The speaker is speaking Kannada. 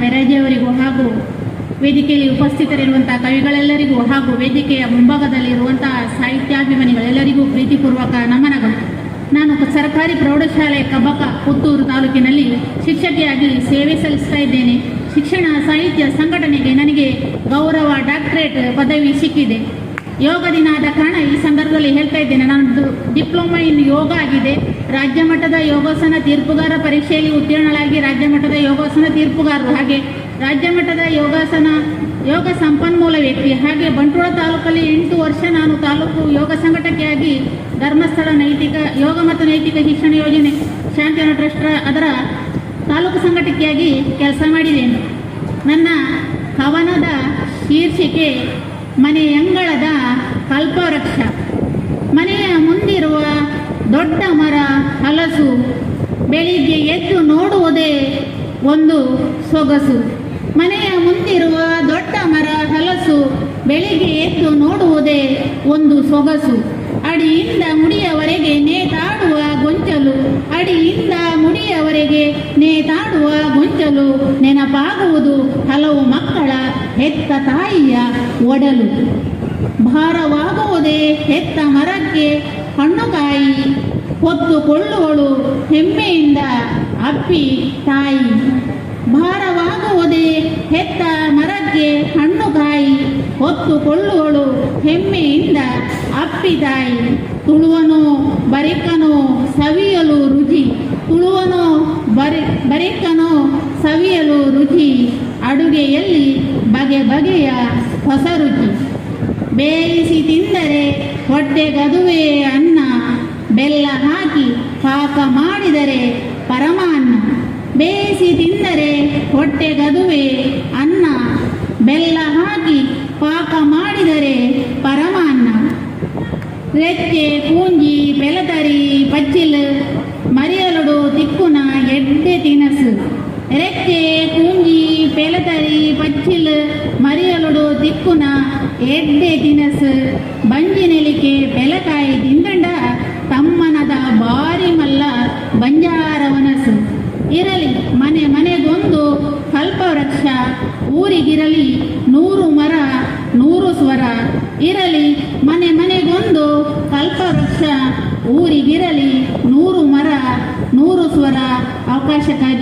ಬೆರಜೆಯವರಿಗೂ ಹಾಗೂ ವೇದಿಕೆಯಲ್ಲಿ ಉಪಸ್ಥಿತರಿರುವಂತಹ ಕವಿಗಳೆಲ್ಲರಿಗೂ ಹಾಗೂ ವೇದಿಕೆಯ ಮುಂಭಾಗದಲ್ಲಿರುವಂತಹ ಸಾಹಿತ್ಯಾಭಿಮಾನಿಗಳೆಲ್ಲರಿಗೂ ಪ್ರೀತಿಪೂರ್ವಕ ನಮನಗಳು. ನಾನು ಸರ್ಕಾರಿ ಪ್ರೌಢಶಾಲೆ ಕಬಕ, ಪುತ್ತೂರು ತಾಲೂಕಿನಲ್ಲಿ ಶಿಕ್ಷಕಿಯಾಗಿ ಸೇವೆ ಸಲ್ಲಿಸ್ತಾ ಇದ್ದೇನೆ. ಶಿಕ್ಷಣ, ಸಾಹಿತ್ಯ ಸಂಘಟನೆಗೆ ನನಗೆ ಗೌರವ, ಡಾಕ್ಟರೇಟ್ ಪದವಿ ಸಿಕ್ಕಿದೆ. ಯೋಗ ದಿನ ಆದ ಕಾರಣ ಈ ಸಂದರ್ಭದಲ್ಲಿ ಹೇಳ್ತಾ ಇದ್ದೇನೆ ನಾನು ಡಿಪ್ಲೊಮಾ ಇನ್ ಯೋಗ ಆಗಿದೆ. ರಾಜ್ಯ ಮಟ್ಟದ ಯೋಗಾಸನ ತೀರ್ಪುಗಾರ ಪರೀಕ್ಷೆಯಲ್ಲಿ ಉತ್ತೀರ್ಣಳಾಗಿ ರಾಜ್ಯ ಮಟ್ಟದ ಯೋಗಾಸನ ತೀರ್ಪುಗಾರರು. ಹಾಗೆ ರಾಜ್ಯ ಮಟ್ಟದ ಯೋಗಾಸನ, ಯೋಗ ಸಂಪನ್ಮೂಲ ವ್ಯಕ್ತಿ. ಹಾಗೆ ಬಂಟ್ವಾಳ ತಾಲೂಕಲ್ಲಿ ಎಂಟು ವರ್ಷ ನಾನು ತಾಲೂಕು ಯೋಗ ಸಂಘಟಕೆಯಾಗಿ ಧರ್ಮಸ್ಥಳ ನೈತಿಕ, ಯೋಗ ಮತ್ತು ನೈತಿಕ ಶಿಕ್ಷಣ ಯೋಜನೆ ಶಾಂತಿಯನ ಟ್ರಸ್ಟ್ ಅದರ ತಾಲೂಕು ಸಂಘಟಕಿಯಾಗಿ ಕೆಲಸ ಮಾಡಿದ್ದೇನೆ. ನನ್ನ ಕವನದ ಶೀರ್ಷಿಕೆ ಮನೆಯಂಗಳದ ಕಲ್ಪವೃಕ್ಷ. ಮನೆಯ ಮುಂದಿರುವ ದೊಡ್ಡ ಮರ, ಹಲಸು, ಬೆಳಿಗ್ಗೆ ಎದ್ದು ನೋಡುವುದೇ ಒಂದು ಸೊಗಸು. ಮನೆಯ ಮುಂದಿರುವ ದೊಡ್ಡ ಮರ, ಹಲಸು, ಬೆಳಿಗ್ಗೆ ಎದ್ದು ನೋಡುವುದೇ ಒಂದು ಸೊಗಸು. ಅಡಿಯಿಂದ ಮುಡಿಯವರೆಗೆ ನೇತಾಡುವ ಗೊಂಚಲು. ಅಡಿಯಿಂದ ಮುಡಿಯವರೆಗೆ ನೇತಾಡುವ ಗೊಂಚಲು ನೆನಪಾಗುವುದು ಹಲವು ಹೆತ್ತ ತಾಯಿಯ ಒಡಲು. ಭಾರವಾಗುವುದೇ ಹೆತ್ತ ಮರಕ್ಕೆ ಹಣ್ಣುಕಾಯಿ ಹೊತ್ತುಕೊಳ್ಳುವಳು ಹೆಮ್ಮೆಯಿಂದ ಅಪ್ಪಿ ತಾಯಿ. ಭಾರವಾಗುವುದೇ ಹೆತ್ತ ಮರಕ್ಕೆ ಹಣ್ಣುಕಾಯಿ ಹೊತ್ತುಕೊಳ್ಳುವಳು ಹೆಮ್ಮೆಯಿಂದ ಅಪ್ಪಿ ತಾಯಿ. ತುಳುವನು ಬರಿಕನು ಸವಿಯಲು ರುಚಿ, ತುಳುವನು ಬರಿ, ಬರಿಕನು ಸವಿಯಲು ರುಚಿ, ಅಡುಗೆಯಲ್ಲಿ ಬಗೆ ಬಗೆಯ ಹೊಸ ರುಚಿ. ಬೇಯಿಸಿ ತಿಂದರೆ ಹೊಟ್ಟೆಗದುವೆ ಅನ್ನ, ಬೆಲ್ಲ ಹಾಕಿ ಪಾಕ ಮಾಡಿದರೆ ಪರಮಾನ್ನ. ಬೇಯಿಸಿ ತಿಂದರೆ ಹೊಟ್ಟೆ ಗದುವೇ ಅನ್ನ, ಬೆಲ್ಲ ಹಾಕಿ ಪಾಕ ಮಾಡಿದರೆ ಪರಮಾನ್ನ. ರೆಕ್ಕೆ ಕೂಂಜಿ ಬೆಲತರಿ, ಪಚ್ಚಿಲ್, ಮರಿಯಲಡು, ತಿಕ್ಕುನ ಎಡ್ಡೆ ತಿನಸು. ರೆಕ್ಕೆ ಕೂಂಜಿ ಪೆಲತರಿ, ಪಚ್ಚಿಲ್, ಮರಿಯಲುಡು ತಿಕ್ಕುನ ಎಡ್ಡೆ ತಿನಸು. ಬಂಜಿನೆಲಿಕೆ ಬೆಲಕಾಯಿ ತಿಂದಂಡ ತಮ್ಮನದ ಬಾರಿ ಮಲ್ಲ ಬಂಜಾರವನಸು ಇರಲಿ, ಮನೆ ಮನೆಗೊಂದು ಕಲ್ಪವೃಕ್ಷ, ಊರಿಗಿರಲಿ ನೂರು ಮರ, ನೂರು ಸ್ವರ. ಇರಲಿ, ಮನೆ ಮನೆಗೊಂದು ಕಲ್ಪವೃಕ್ಷ, ಊರಿಗಿರಲಿ ನೂರು ನೂರು ಸ್ವರ ಅವಕಾಶಕ್ಕಾಗಿ